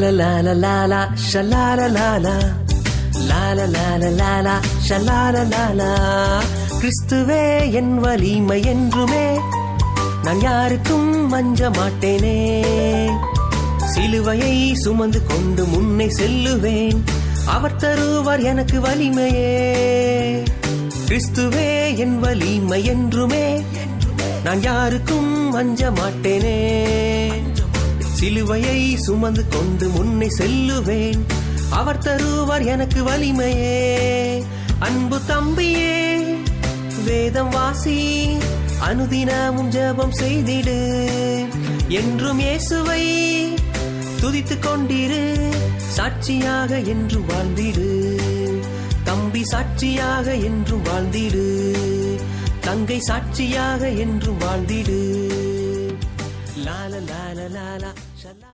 லால லாலா ஷலால லாலா கிறிஸ்துவே என் வலிமை என்றுமே நான் யாருக்கும் மஞ்ச மாட்டேனே. சிலுவையை சுமந்து கொண்டு முன்னே செல்லுவேன். அவர் தருவார் எனக்கு வலிமையே. கிறிஸ்துவே என் வலிமை என்றுமே நான் யாருக்கும் அஞ்ச மாட்டேனே. சிலுவையை சுமந்து கொண்டு முன்னே செல்லுவேன். அவர் தருவார் எனக்கு வலிமையே. அன்பு தம்பியே வேதம் வாசி அனுதினமும் ஜெபம் செய்திடு. என்றும் இயேசுவை துதித்து கொண்டிரு சாட்சியாக என்றும் வாழ்ந்திடு. தம்பி சாட்சியாக என்றும் வாழ்ந்திடு தங்கை சாட்சியாக என்றும் வாழ்ந்திடு. la la la la la la